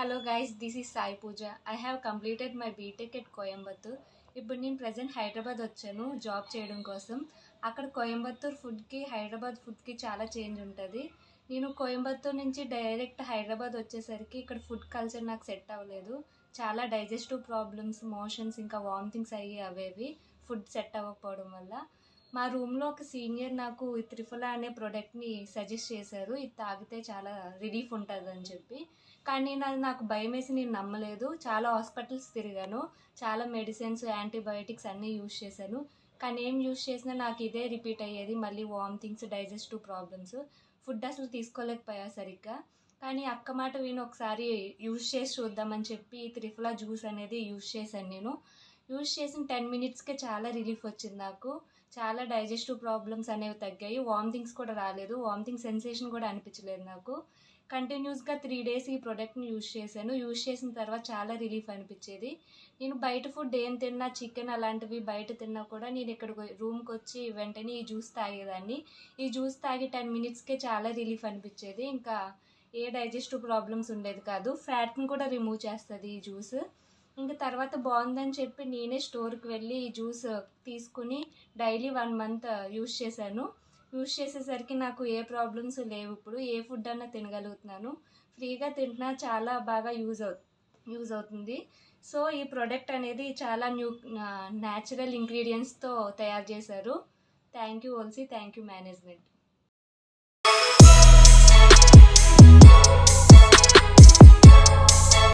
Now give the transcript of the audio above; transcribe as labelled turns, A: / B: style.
A: Hello guys this is Sai Pooja I have completed my BTech at Coimbatore ఇప్పుడు నేను present Hyderabad వచ్చాను job చేయడం కోసం. అక్కడ కోయంబత్తూర్ ఫుడ్కి హైదరాబాద్ ఫుడ్కి చాలా చేంజ్ ఉంటుంది. నేను కోయంబత్తూర్ నుంచి డైరెక్ట్ హైదరాబాద్ వచ్చేసరికి ఇక్కడ ఫుడ్ కల్చర్ నాకు సెట్ అవ్వలేదు. చాలా డైజెస్టివ్ ప్రాబ్లమ్స్ మోషన్స్ ఇంకా వామిటింగ్స్ అయ్యి అవేవి ఫుడ్ సెట్ అవ్వకపోవడం వల్ల. మా రూమ్లో ఒక సీనియర్ నాకు ఈ త్రిఫలా అనే ప్రోడక్ట్ని సజెస్ట్ చేశారు. ఇది తాగితే చాలా రిలీఫ్ ఉంటుంది అని చెప్పి. కానీ నేను అది నాకు భయం వేసి నేను నమ్మలేదు. చాలా హాస్పిటల్స్ తిరిగాను. చాలా మెడిసిన్స్ యాంటీబయోటిక్స్ అన్నీ యూజ్ చేశాను. కానీ ఏం యూజ్ చేసినా నాకు ఇదే రిపీట్ అయ్యేది. మళ్ళీ వామిటింగ్స్ డైజెస్టివ్ ప్రాబ్లమ్స్ ఫుడ్ అసలు తీసుకోలేకపోయా సరిగ్గా. కానీ అక్క మాట విని ఒకసారి యూజ్ చేసి చూద్దామని చెప్పి త్రిఫలా జ్యూస్ అనేది యూజ్ చేశాను నేను. యూజ్ చేసిన టెన్ మినిట్స్కే చాలా రిలీఫ్ వచ్చింది నాకు. చాలా డైజెస్టివ్ ప్రాబ్లమ్స్ అనేవి తగ్గాయి. వామిటింగ్స్ కూడా రాలేదు. వామిటింగ్ సెన్సేషన్ కూడా అనిపించలేదు నాకు. కంటిన్యూస్గా త్రీ డేస్ ఈ ప్రోడక్ట్ని యూజ్ చేశాను. యూజ్ చేసిన తర్వాత చాలా రిలీఫ్ అనిపించేది. నేను బయట ఫుడ్ ఏం తిన్నా చికెన్ అలాంటివి బయట తిన్నా కూడా నేను ఇక్కడ రూమ్కి వచ్చి వెంటనే ఈ జ్యూస్ తాగేదాన్ని. ఈ జ్యూస్ తాగి టెన్ మినిట్స్కే చాలా రిలీఫ్ అనిపించేది. ఇంకా ఏ డైజెస్టివ్ ప్రాబ్లమ్స్ ఉండేది కాదు. ఫ్యాట్ని కూడా రిమూవ్ చేస్తుంది ఈ జ్యూస్ ఇంకా తర్వాత బాగుందని చెప్పి నేనే స్టోర్కి వెళ్ళి జ్యూస్ తీసుకుని డైలీ వన్ మంత్ యూస్ చేశాను. యూస్ చేసేసరికి నాకు ఏ ప్రాబ్లమ్స్ లేవు. ఇప్పుడు ఏ ఫుడ్ అన్నా తినగలుగుతున్నాను. ఫ్రీగా తింటున్నా చాలా బాగా యూజ్ అవు యూజ్ అవుతుంది. సో ఈ ప్రోడక్ట్ అనేది చాలా న్యూ న్యాచురల్ ఇంగ్రీడియంట్స్తో తయారు చేశారు. Thank you ఓల్సీ. Thank you management.